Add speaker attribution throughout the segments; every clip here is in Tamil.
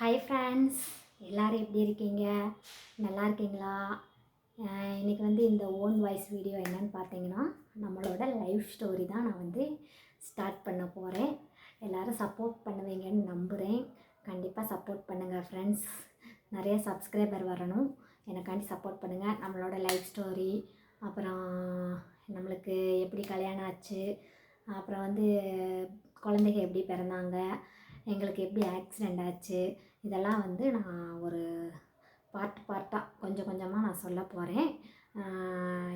Speaker 1: ஹாய் ஃப்ரெண்ட்ஸ் எல்லோரும் எப்படி இருக்கீங்க நல்லா இருக்கீங்களா இன்றைக்கி வந்து இந்த ஓன் வாய்ஸ் வீடியோ என்னன்னு பார்த்தீங்கன்னா நம்மளோட லைஃப் ஸ்டோரி தான் நான் வந்து ஸ்டார்ட் பண்ண போகிறேன் எல்லோரும் சப்போர்ட் பண்ணுவீங்கன்னு நம்புகிறேன் கண்டிப்பாக சப்போர்ட் பண்ணுங்கள் ஃப்ரெண்ட்ஸ் நிறைய சப்ஸ்கிரைபர் வரணும் எனக்காண்டி சப்போர்ட் பண்ணுங்கள் நம்மளோட லைஃப் ஸ்டோரி அப்புறம் நம்மளுக்கு எப்படி கல்யாணம் ஆச்சு அப்புறம் வந்து குழந்தைங்க எப்படி பிறந்தாங்க எங்களுக்கு எப்படி ஆக்சிடெண்ட் ஆச்சு இதெல்லாம் வந்து நான் ஒரு பார்ட் பார்ட்டாக கொஞ்சம் கொஞ்சமாக நான் சொல்ல போகிறேன்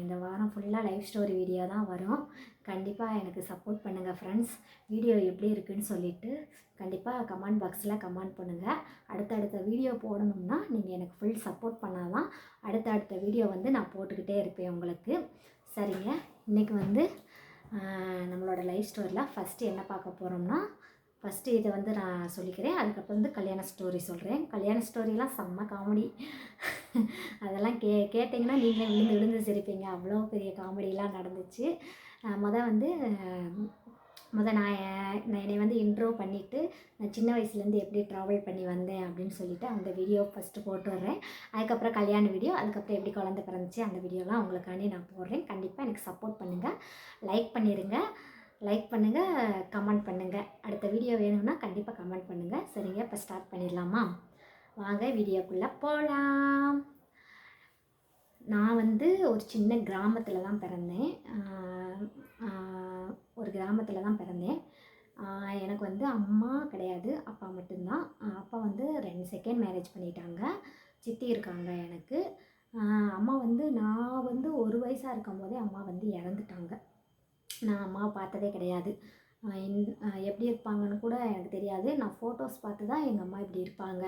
Speaker 1: இந்த வாரம் ஃபுல்லாக லைஃப் ஸ்டோரி வீடியோ தான் வரும் கண்டிப்பாக எனக்கு சப்போர்ட் பண்ணுங்கள் ஃப்ரெண்ட்ஸ் வீடியோ எப்படி இருக்குன்னு சொல்லிவிட்டு கண்டிப்பாக கமெண்ட் பாக்ஸில் கமெண்ட் பண்ணுங்கள் அடுத்தடுத்த வீடியோ போடணும்னா நீங்கள் எனக்கு ஃபுல் சப்போர்ட் பண்ணால் தான் அடுத்த அடுத்த வீடியோ வந்து நான் போட்டுக்கிட்டே இருப்பேன் உங்களுக்கு சரிங்க இன்றைக்கி வந்து நம்மளோட லைஃப் ஸ்டோரியில் ஃபஸ்ட்டு என்ன பார்க்க போகிறோம்னா ஃபஸ்ட்டு இதை வந்து நான் சொல்லிக்கிறேன் அதுக்கப்புறம் வந்து கல்யாண ஸ்டோரி சொல்கிறேன் கல்யாண ஸ்டோரிலாம் செம்ம காமெடி அதெல்லாம் கே கேட்டிங்கன்னா நீங்களே விழுந்து விழுந்து சிரிப்பீங்க அவ்வளோ பெரிய காமெடிலாம் நடந்துச்சு மொதல் வந்து மொதல் நான் நான் என்னை வந்து இன்ட்ரோ பண்ணிவிட்டு நான் சின்ன வயசுலேருந்து எப்படி ட்ராவல் பண்ணி வந்தேன் அப்படின்னு சொல்லிவிட்டு அந்த வீடியோ ஃபஸ்ட்டு போட்டு வர்றேன் அதுக்கப்புறம் கல்யாண வீடியோ அதுக்கப்புறம் எப்படி குழந்த பிறந்துச்சு அந்த வீடியோலாம் உங்களுக்காண்டி நான் போடுறேன் கண்டிப்பாக எனக்கு சப்போர்ட் பண்ணுங்கள் லைக் பண்ணிடுங்க லைக் பண்ணுங்கள் கமெண்ட் பண்ணுங்கள் அடுத்த வீடியோ வேணும்னா கண்டிப்பாக கமெண்ட் பண்ணுங்கள் சரிங்க இப்போ ஸ்டார்ட் பண்ணிடலாமா வாங்க வீடியோக்குள்ளே போகலாம் நான் வந்து ஒரு சின்ன கிராமத்தில் தான் பிறந்தேன் ஒரு கிராமத்தில் தான் பிறந்தேன் எனக்கு வந்து அம்மா கிடையாது அப்பா மட்டும்தான் அப்பா வந்து ரெண்டு செகண்ட் மேரேஜ் பண்ணிட்டாங்க சித்தி இருக்காங்க எனக்கு அம்மா வந்து நான் வந்து ஒரு வயசாக இருக்கும் போதே அம்மா வந்து இறந்துட்டாங்க நான் அம்மாவை பார்த்ததே கிடையாது எப்படி இருப்பாங்கன்னு கூட எனக்கு தெரியாது நான் ஃபோட்டோஸ் பார்த்து தான் எங்கள் அம்மா இப்படி இருப்பாங்க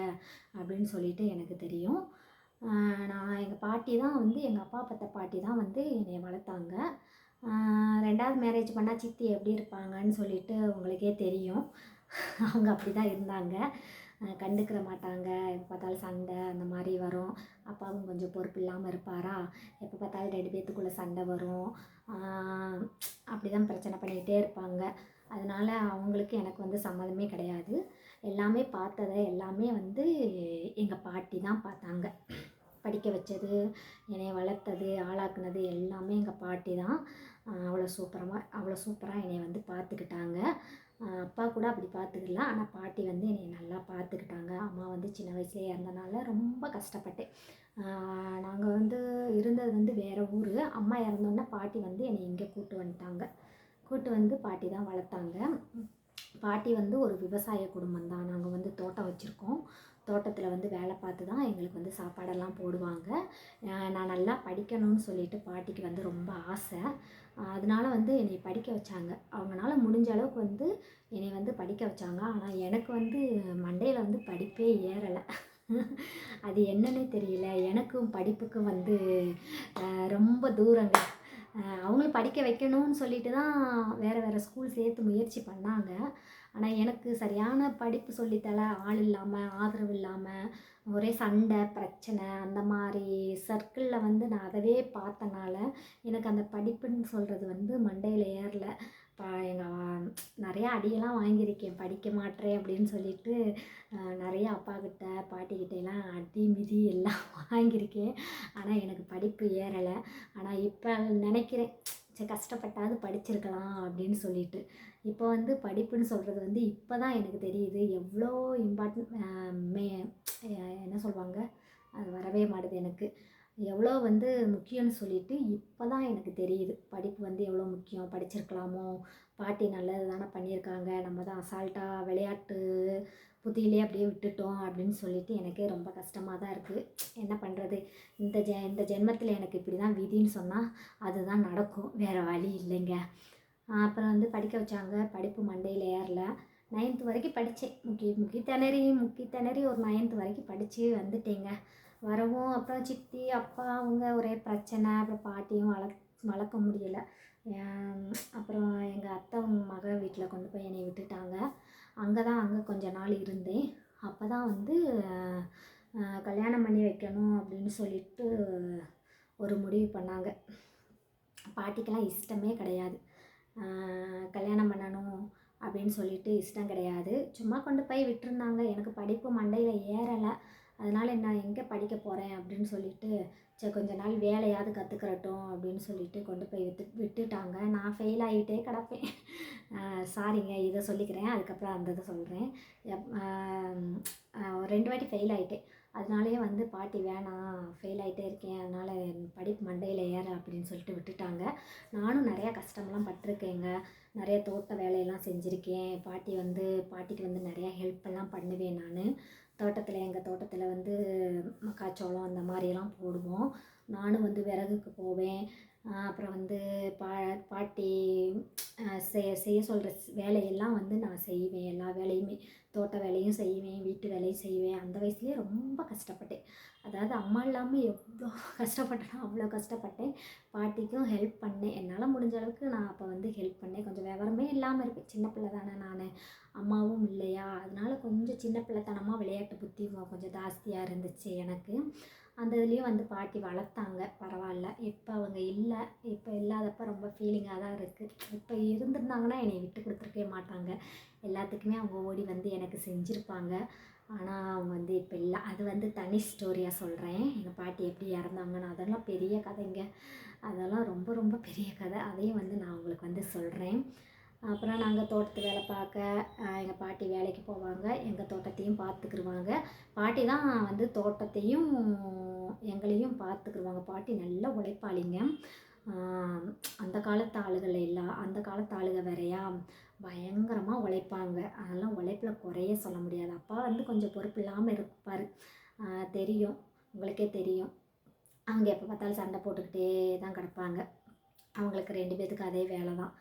Speaker 1: அப்படின்னு சொல்லிட்டு எனக்கு தெரியும் நான் எங்கள் பாட்டி தான் வந்து எங்கள் அப்பா பத்த பாட்டி தான் வந்து என்னை வளர்த்தாங்க ரெண்டாவது மேரேஜ் பண்ணால் சித்தி எப்படி இருப்பாங்கன்னு சொல்லிட்டு உங்களுக்கே தெரியும் அவங்க அப்படி தான் இருந்தாங்க கண்டுக்கிற மாட்டாங்க பார்த்தாலும் சண்டை அந்த மாதிரி வரும் அப்பாவும் கொஞ்சம் பொறுப்பு இல்லாமல் இருப்பாரா எப்போ பார்த்தாலும் ரெண்டு பேர்த்துக்குள்ளே சண்டை வரும் அப்படி தான் பிரச்சனை பண்ணிக்கிட்டே இருப்பாங்க அதனால் அவங்களுக்கு எனக்கு வந்து சம்மதமே கிடையாது எல்லாமே பார்த்ததை எல்லாமே வந்து எங்கள் பாட்டி தான் பார்த்தாங்க படிக்க வச்சது என்னை வளர்த்தது ஆளாக்குனது எல்லாமே எங்கள் பாட்டி தான் அவ்வளோ சூப்பரமாக அவ்வளோ சூப்பராக என்னை வந்து பார்த்துக்கிட்டாங்க கூட அப்படி பார்த்துக்கலாம் ஆனால் பாட்டி வந்து என்னை நல்லா பார்த்துக்கிட்டாங்க அம்மா வந்து சின்ன வயசுலேயே இறந்தனால ரொம்ப கஷ்டப்பட்டேன் நாங்கள் வந்து இருந்தது வந்து வேறு ஊர் அம்மா இறந்தோன்னே பாட்டி வந்து என்னை இங்கே கூப்பிட்டு வந்துட்டாங்க கூப்பிட்டு வந்து பாட்டி தான் வளர்த்தாங்க பாட்டி வந்து ஒரு விவசாய குடும்பம் தான் நாங்கள் வந்து தோட்டம் வச்சுருக்கோம் தோட்டத்தில் வந்து வேலை பார்த்து தான் எங்களுக்கு வந்து சாப்பாடெல்லாம் போடுவாங்க நான் நல்லா படிக்கணும்னு சொல்லிட்டு பாட்டிக்கு வந்து ரொம்ப ஆசை அதனால் வந்து என்னை படிக்க வச்சாங்க அவங்களால முடிஞ்ச அளவுக்கு வந்து என்னை வந்து படிக்க வச்சாங்க ஆனால் எனக்கு வந்து மண்டையில் வந்து படிப்பே ஏறலை அது என்னன்னே தெரியல எனக்கும் படிப்புக்கும் வந்து ரொம்ப தூரங்க அவங்களும் படிக்க வைக்கணும்னு சொல்லிட்டு தான் வேறு வேறு ஸ்கூல் சேர்த்து முயற்சி பண்ணாங்க ஆனால் எனக்கு சரியான படிப்பு சொல்லித்தர ஆள் இல்லாமல் ஆதரவு இல்லாமல் ஒரே சண்டை பிரச்சனை அந்த மாதிரி சர்க்கிளில் வந்து நான் அதவே பார்த்தனால எனக்கு அந்த படிப்புன்னு சொல்கிறது வந்து மண்டையில் ஏறல பா நான் நிறையா அடியெல்லாம் வாங்கியிருக்கேன் படிக்க மாட்டேன் அப்படின்னு சொல்லிட்டு நிறைய அப்பாக்கிட்ட பாட்டிக்கிட்டேலாம் அடி மிதி எல்லாம் வாங்கியிருக்கேன் ஆனால் எனக்கு படிப்பு ஏறலை ஆனால் இப்போ நினைக்கிறேன் சரி கஷ்டப்பட்டாவது படிச்சிருக்கலாம் அப்படின்னு சொல்லிட்டு இப்போ வந்து படிப்புன்னு சொல்கிறது வந்து இப்போ தான் எனக்கு தெரியுது எவ்வளோ இம்பார்ட்டன் மே என்ன சொல்லுவாங்க அது வரவே மாட்டுது எனக்கு எவ்வளோ வந்து முக்கியம்னு சொல்லிட்டு இப்போ தான் எனக்கு தெரியுது படிப்பு வந்து எவ்வளோ முக்கியம் படிச்சிருக்கலாமோ பாட்டி நல்லது தானே பண்ணியிருக்காங்க நம்ம தான் அசால்ட்டாக விளையாட்டு புத்தியிலே அப்படியே விட்டுட்டோம் அப்படின்னு சொல்லிட்டு எனக்கே ரொம்ப கஷ்டமாக தான் இருக்குது என்ன பண்ணுறது இந்த ஜெ இந்த ஜென்மத்தில் எனக்கு இப்படி தான் விதின்னு சொன்னால் அதுதான் நடக்கும் வேறு வழி இல்லைங்க அப்புறம் வந்து படிக்க வச்சாங்க படிப்பு மண்டையில் ஏறல நைன்த்து வரைக்கும் படித்தேன் முக்கி முக்கி திணறி முக்கி திணறி ஒரு நைன்த்து வரைக்கும் படித்து வந்துட்டேங்க வரவும் அப்புறம் சித்தி அப்பா அவங்க ஒரே பிரச்சனை அப்புறம் பாட்டியும் வளர்க் வளர்க்க முடியலை அப்புறம் எங்கள் அத்தை அவங்க மக வீட்டில் கொண்டு போய் என்னை விட்டுட்டாங்க அங்கே தான் அங்கே கொஞ்ச நாள் இருந்தேன் அப்போ தான் வந்து கல்யாணம் பண்ணி வைக்கணும் அப்படின்னு சொல்லிட்டு ஒரு முடிவு பண்ணாங்க பாட்டிக்கெல்லாம் இஷ்டமே கிடையாது கல்யாணம் பண்ணணும் அப்படின்னு சொல்லிட்டு இஷ்டம் கிடையாது சும்மா கொண்டு போய் விட்டுருந்தாங்க எனக்கு படிப்பு மண்டையில் ஏறலை அதனால் நான் எங்கே படிக்க போகிறேன் அப்படின்னு சொல்லிட்டு சரி கொஞ்ச நாள் வேலையாவது கற்றுக்கிறட்டும் அப்படின்னு சொல்லிட்டு கொண்டு போய் விட்டு விட்டுட்டாங்க நான் ஃபெயில் ஆகிட்டே கிடப்பேன் சாரிங்க இதை சொல்லிக்கிறேன் அதுக்கப்புறம் அந்த இதை சொல்கிறேன் ரெண்டு வாட்டி ஃபெயில் ஆகிட்டேன் அதனாலேயே வந்து பாட்டி வேணாம் ஃபெயில் ஆகிட்டே இருக்கேன் அதனால் படிப்பு மண்டையில் ஏற அப்படின்னு சொல்லிட்டு விட்டுட்டாங்க நானும் நிறையா கஷ்டமெல்லாம் பட்டிருக்கேங்க நிறைய தோட்ட வேலையெல்லாம் செஞ்சுருக்கேன் பாட்டி வந்து பாட்டிக்கு வந்து நிறையா ஹெல்ப்பெல்லாம் பண்ணுவேன் நான் தோட்டத்தில் எங்கள் தோட்டத்தில் வந்து மக்காச்சோளம் அந்த மாதிரியெல்லாம் போடுவோம் நானும் வந்து விறகுக்கு போவேன் அப்புறம் வந்து பா பாட்டி செய்ய செய்ய சொல்கிற வேலையெல்லாம் வந்து நான் செய்வேன் எல்லா வேலையுமே தோட்ட வேலையும் செய்வேன் வீட்டு வேலையும் செய்வேன் அந்த வயசுலேயே ரொம்ப கஷ்டப்பட்டேன் அதாவது அம்மா இல்லாமல் எவ்வளோ கஷ்டப்பட்டேன்னா அவ்வளோ கஷ்டப்பட்டேன் பாட்டிக்கும் ஹெல்ப் பண்ணேன் என்னால் முடிஞ்ச அளவுக்கு நான் அப்போ வந்து ஹெல்ப் பண்ணேன் கொஞ்சம் விவரமே இல்லாமல் இருப்பேன் சின்ன பிள்ளை தானே நான் அம்மாவும் இல்லையா அதனால் கொஞ்சம் சின்ன பிள்ளைத்தனமாக விளையாட்டு புத்தி கொஞ்சம் ஜாஸ்தியாக இருந்துச்சு எனக்கு அந்த இதுலேயும் வந்து பாட்டி வளர்த்தாங்க பரவாயில்ல இப்போ அவங்க இல்லை இப்போ இல்லாதப்ப ரொம்ப ஃபீலிங்காக தான் இருக்குது இப்போ இருந்திருந்தாங்கன்னா என்னை விட்டு கொடுத்துருக்கவே மாட்டாங்க எல்லாத்துக்குமே அவங்க ஓடி வந்து எனக்கு செஞ்சுருப்பாங்க ஆனால் அவங்க வந்து இப்போ இல்லை அது வந்து தனி ஸ்டோரியாக சொல்கிறேன் எங்கள் பாட்டி எப்படி இறந்தாங்கன்னு அதெல்லாம் பெரிய கதைங்க அதெல்லாம் ரொம்ப ரொம்ப பெரிய கதை அதையும் வந்து நான் உங்களுக்கு வந்து சொல்கிறேன் அப்புறம் நாங்கள் தோட்டத்து வேலை பார்க்க எங்கள் பாட்டி வேலைக்கு போவாங்க எங்கள் தோட்டத்தையும் பார்த்துக்கிருவாங்க பாட்டி தான் வந்து தோட்டத்தையும் எங்களையும் பார்த்துக்கிருவாங்க பாட்டி நல்லா உழைப்பாளிங்க அந்த காலத்து ஆளுகள் எல்லாம் அந்த காலத்து ஆளுக வேறையா பயங்கரமாக உழைப்பாங்க அதெல்லாம் உழைப்பில் குறைய சொல்ல முடியாது அப்பா வந்து கொஞ்சம் பொறுப்பு இல்லாமல் இருப்பார் தெரியும் உங்களுக்கே தெரியும் அவங்க எப்போ பார்த்தாலும் சண்டை போட்டுக்கிட்டே தான் கிடப்பாங்க அவங்களுக்கு ரெண்டு பேத்துக்கு அதே வேலை தான்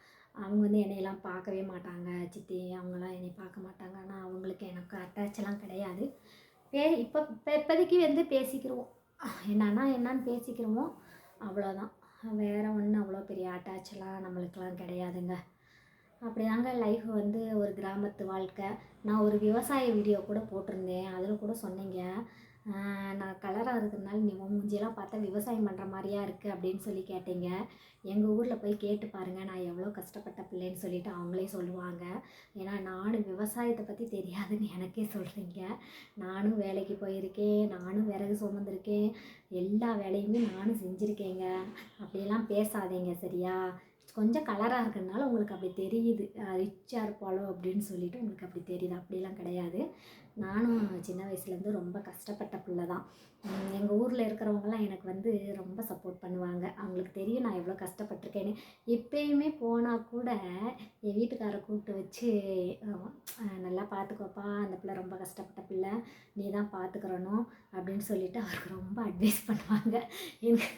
Speaker 1: அவங்க வந்து என்னையெல்லாம் பார்க்கவே மாட்டாங்க சித்தி அவங்களாம் என்னை பார்க்க மாட்டாங்க ஆனால் அவங்களுக்கு எனக்கு அட்டாச்செல்லாம் கிடையாது பே இப்போ இப்போ இப்போதைக்கு வந்து பேசிக்கிறோம் என்னன்னா என்னான்னு பேசிக்கிறோமோ அவ்வளோதான் வேறு ஒன்றும் அவ்வளோ பெரிய அட்டாச்செல்லாம் நம்மளுக்கெல்லாம் கிடையாதுங்க அப்படி தாங்க லைஃப் வந்து ஒரு கிராமத்து வாழ்க்கை நான் ஒரு விவசாய வீடியோ கூட போட்டிருந்தேன் அதில் கூட சொன்னீங்க இருந்தாலும் நீ மூஞ்சியெல்லாம் பார்த்தா விவசாயம் பண்ணுற மாதிரியா இருக்குது அப்படின்னு சொல்லி கேட்டீங்க எங்கள் ஊரில் போய் கேட்டு பாருங்கள் நான் எவ்வளோ கஷ்டப்பட்ட பிள்ளைன்னு சொல்லிட்டு அவங்களே சொல்லுவாங்க ஏன்னா நானும் விவசாயத்தை பற்றி தெரியாதுன்னு எனக்கே சொல்கிறீங்க நானும் வேலைக்கு போயிருக்கேன் நானும் விறகு சுமந்திருக்கேன் எல்லா வேலையுமே நானும் செஞ்சுருக்கேங்க அப்படிலாம் பேசாதீங்க சரியா கொஞ்சம் கலராக இருக்கிறதுனால உங்களுக்கு அப்படி தெரியுது ரிச்சாக இருப்பாளோ அப்படின்னு சொல்லிட்டு உங்களுக்கு அப்படி தெரியுது அப்படிலாம் கிடையாது நானும் சின்ன வயசுலேருந்து ரொம்ப கஷ்டப்பட்ட பிள்ளை தான் எங்கள் ஊரில் இருக்கிறவங்களாம் எனக்கு வந்து ரொம்ப சப்போர்ட் பண்ணுவாங்க அவங்களுக்கு தெரியும் நான் எவ்வளோ கஷ்டப்பட்டிருக்கேன்னு எப்பயுமே போனால் கூட என் வீட்டுக்காரை கூப்பிட்டு வச்சு நல்லா பார்த்துக்கோப்பா அந்த பிள்ளை ரொம்ப கஷ்டப்பட்ட பிள்ளை நீ தான் பார்த்துக்கிறணும் அப்படின்னு சொல்லிட்டு அவருக்கு ரொம்ப அட்வைஸ் பண்ணுவாங்க எனக்கு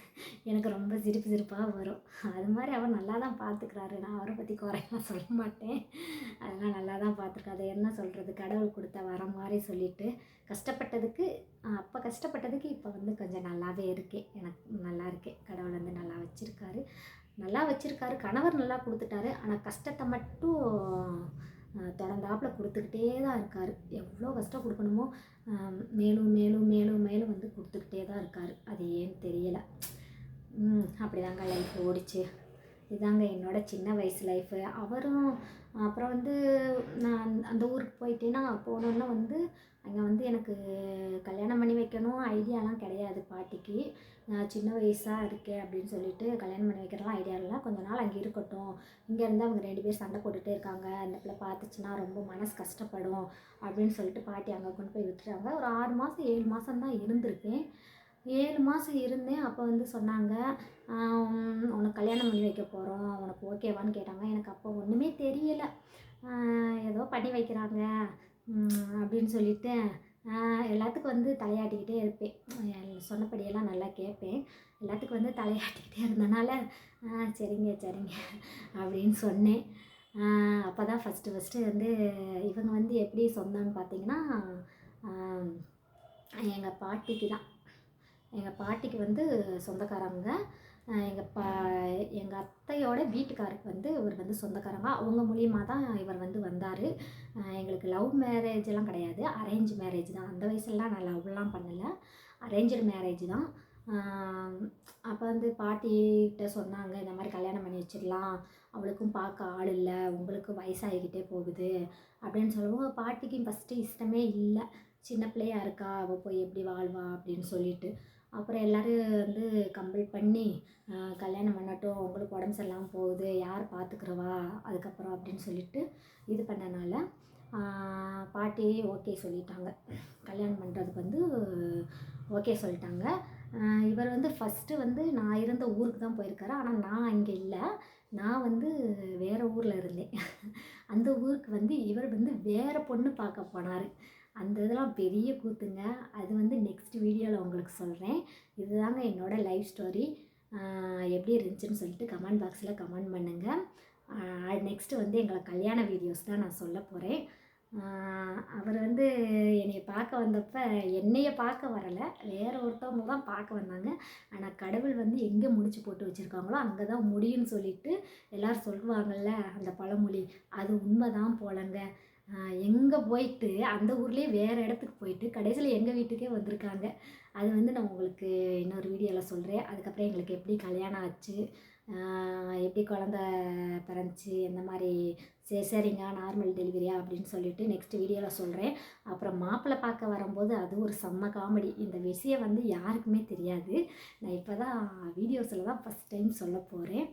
Speaker 1: எனக்கு ரொம்ப சிரிப்பு சிரிப்பாக வரும் அது மாதிரி அவர் நல்லா தான் பார்த்துக்கிறாரு நான் அவரை பற்றி குறையெல்லாம் சொல்ல மாட்டேன் அதெல்லாம் நல்லா தான் பார்த்துருக்காரு என்ன சொல்கிறது கடவுள் கொடுத்த வர மாதிரி மாதிரி சொல்லிட்டு கஷ்டப்பட்டதுக்கு அப்போ கஷ்டப்பட்டதுக்கு இப்போ வந்து கொஞ்சம் நல்லாவே இருக்கேன் எனக்கு நல்லா இருக்கேன் கடவுள் வந்து நல்லா வச்சுருக்காரு நல்லா வச்சுருக்காரு கணவர் நல்லா கொடுத்துட்டாரு ஆனால் கஷ்டத்தை மட்டும் தொடர்ந்தாப்பில் கொடுத்துக்கிட்டே தான் இருக்கார் எவ்வளோ கஷ்டம் கொடுக்கணுமோ மேலும் மேலும் மேலும் மேலும் வந்து கொடுத்துக்கிட்டே தான் இருக்கார் அது ஏன்னு தெரியலை அப்படிதாங்க லைஃப் ஓடிச்சு இதாங்க என்னோடய சின்ன வயசு லைஃபு அவரும் அப்புறம் வந்து நான் அந்த ஊருக்கு போயிட்டேன்னா போனோன்னே வந்து அங்கே வந்து எனக்கு கல்யாணம் பண்ணி வைக்கணும் ஐடியாலாம் கிடையாது பாட்டிக்கு நான் சின்ன வயசாக இருக்கேன் அப்படின்னு சொல்லிட்டு கல்யாணம் பண்ணி வைக்கிறலாம் ஐடியா இல்லை கொஞ்ச நாள் அங்கே இருக்கட்டும் இங்கேருந்து அவங்க ரெண்டு பேர் சண்டை போட்டுகிட்டே இருக்காங்க அந்த பிள்ளை பார்த்துச்சுன்னா ரொம்ப மனசு கஷ்டப்படும் அப்படின்னு சொல்லிட்டு பாட்டி அங்கே கொண்டு போய் விட்டுறாங்க ஒரு ஆறு மாதம் ஏழு மாதம் தான் இருந்திருக்கேன் ஏழு மாதம் இருந்தேன் அப்போ வந்து சொன்னாங்க உனக்கு கல்யாணம் பண்ணி வைக்க போகிறோம் உனக்கு ஓகேவான்னு கேட்டாங்க எனக்கு அப்போ ஒன்றுமே தெரியலை ஏதோ பண்ணி வைக்கிறாங்க அப்படின்னு சொல்லிட்டு எல்லாத்துக்கும் வந்து தலையாட்டிக்கிட்டே இருப்பேன் சொன்னபடியெல்லாம் நல்லா கேட்பேன் எல்லாத்துக்கும் வந்து தலையாட்டிக்கிட்டே இருந்தனால சரிங்க சரிங்க அப்படின்னு சொன்னேன் அப்போ தான் ஃபஸ்ட்டு ஃபஸ்ட்டு வந்து இவங்க வந்து எப்படி சொன்னான்னு பார்த்தீங்கன்னா எங்கள் பாட்டிக்கு தான் எங்கள் பாட்டிக்கு வந்து சொந்தக்காரவங்க எங்கள் பா எங்கள் அத்தையோட வீட்டுக்காருக்கு வந்து இவர் வந்து சொந்தக்காரங்க அவங்க மூலியமாக தான் இவர் வந்து வந்தார் எங்களுக்கு லவ் மேரேஜ் எல்லாம் கிடையாது அரேஞ்ச் மேரேஜ் தான் அந்த வயசுலாம் நான் லவ்லாம் பண்ணலை அரேஞ்சு மேரேஜ் தான் அப்போ வந்து பாட்டிகிட்ட சொன்னாங்க இந்த மாதிரி கல்யாணம் பண்ணி வச்சிடலாம் அவளுக்கும் பார்க்க ஆள் இல்லை உங்களுக்கும் வயசாகிக்கிட்டே போகுது அப்படின்னு சொல்லவும் பாட்டிக்கும் ஃபஸ்ட்டு இஷ்டமே இல்லை சின்ன பிள்ளையாக இருக்கா அவள் போய் எப்படி வாழ்வா அப்படின்னு சொல்லிட்டு அப்புறம் எல்லோரும் வந்து கம்பல் பண்ணி கல்யாணம் பண்ணட்டும் உங்களுக்கு உடம்பு சரியில்லாமல் போகுது யார் பார்த்துக்குறவா அதுக்கப்புறம் அப்படின்னு சொல்லிட்டு இது பண்ணனால பாட்டி ஓகே சொல்லிட்டாங்க கல்யாணம் பண்ணுறதுக்கு வந்து ஓகே சொல்லிட்டாங்க இவர் வந்து ஃபஸ்ட்டு வந்து நான் இருந்த ஊருக்கு தான் போயிருக்காரு ஆனால் நான் அங்கே இல்லை நான் வந்து வேறு ஊரில் இருந்தேன் அந்த ஊருக்கு வந்து இவர் வந்து வேறு பொண்ணு பார்க்க போனார் அந்த இதெல்லாம் பெரிய கூத்துங்க அது வந்து நெக்ஸ்ட் வீடியோவில் உங்களுக்கு சொல்கிறேன் இதுதாங்க என்னோடய லைஃப் ஸ்டோரி எப்படி இருந்துச்சுன்னு சொல்லிட்டு கமெண்ட் பாக்ஸில் கமெண்ட் பண்ணுங்கள் நெக்ஸ்ட்டு வந்து எங்களை கல்யாண வீடியோஸ் தான் நான் சொல்ல போகிறேன் அவர் வந்து என்னை பார்க்க வந்தப்போ என்னையை பார்க்க வரலை வேறு ஒருத்தவங்க தான் பார்க்க வந்தாங்க ஆனால் கடவுள் வந்து எங்கே முடிச்சு போட்டு வச்சுருக்காங்களோ அங்கே தான் முடியும்னு சொல்லிட்டு எல்லோரும் சொல்லுவாங்கள்ல அந்த பழமொழி அது உண்மை தான் போலங்க எங்கே போயிட்டு அந்த ஊர்லேயே வேறு இடத்துக்கு போயிட்டு கடைசியில் எங்கள் வீட்டுக்கே வந்திருக்காங்க அது வந்து நான் உங்களுக்கு இன்னொரு வீடியோவில் சொல்கிறேன் அதுக்கப்புறம் எங்களுக்கு எப்படி கல்யாணம் ஆச்சு எப்படி குழந்த பிறந்துச்சு இந்த மாதிரி சே சரிங்க நார்மல் டெலிவரியா அப்படின்னு சொல்லிட்டு நெக்ஸ்ட் வீடியோவில் சொல்கிறேன் அப்புறம் மாப்பிள்ளை பார்க்க வரும்போது அது ஒரு செம்ம காமெடி இந்த விஷயம் வந்து யாருக்குமே தெரியாது நான் இப்போ தான் வீடியோஸில் தான் ஃபஸ்ட் டைம் சொல்ல போகிறேன்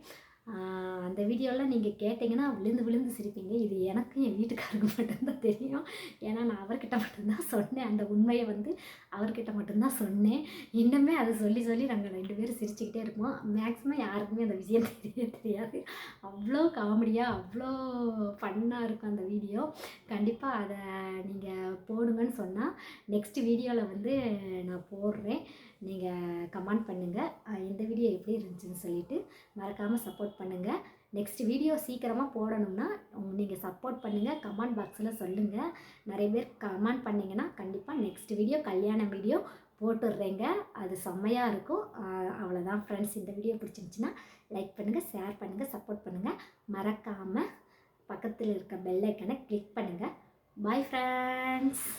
Speaker 1: அந்த வீடியோவில் நீங்கள் கேட்டிங்கன்னா விழுந்து விழுந்து சிரிப்பீங்க இது எனக்கும் என் வீட்டுக்காரருக்கு மட்டும்தான் தெரியும் ஏன்னா நான் அவர்கிட்ட மட்டும்தான் சொன்னேன் அந்த உண்மையை வந்து அவர்கிட்ட மட்டும்தான் சொன்னேன் இன்னுமே அதை சொல்லி சொல்லி நாங்கள் ரெண்டு பேரும் சிரிச்சுக்கிட்டே இருப்போம் மேக்ஸிமம் யாருக்குமே அந்த விஷயம் தெரிய தெரியாது அவ்வளோ காமெடியாக அவ்வளோ ஃபன்னாக இருக்கும் அந்த வீடியோ கண்டிப்பாக அதை நீங்கள் போடுங்கன்னு சொன்னால் நெக்ஸ்ட் வீடியோவில் வந்து நான் போடுறேன் நீங்கள் கமெண்ட் பண்ணுங்கள் இந்த வீடியோ எப்படி இருந்துச்சுன்னு சொல்லிவிட்டு மறக்காமல் சப்போர்ட் பண்ணுங்கள் நெக்ஸ்ட் வீடியோ சீக்கிரமாக போடணும்னா நீங்கள் சப்போர்ட் பண்ணுங்கள் கமெண்ட் பாக்ஸில் சொல்லுங்கள் நிறைய பேர் கமெண்ட் பண்ணிங்கன்னா கண்டிப்பாக நெக்ஸ்ட் வீடியோ கல்யாணம் வீடியோ போட்டுடுறேங்க அது செம்மையாக இருக்கும் அவ்வளோதான் ஃப்ரெண்ட்ஸ் இந்த வீடியோ பிடிச்சிருந்துச்சின்னா லைக் பண்ணுங்கள் ஷேர் பண்ணுங்கள் சப்போர்ட் பண்ணுங்கள் மறக்காமல் பக்கத்தில் இருக்க பெல்லைக்கனை கிளிக் பண்ணுங்கள் பாய் ஃப்ரெண்ட்ஸ்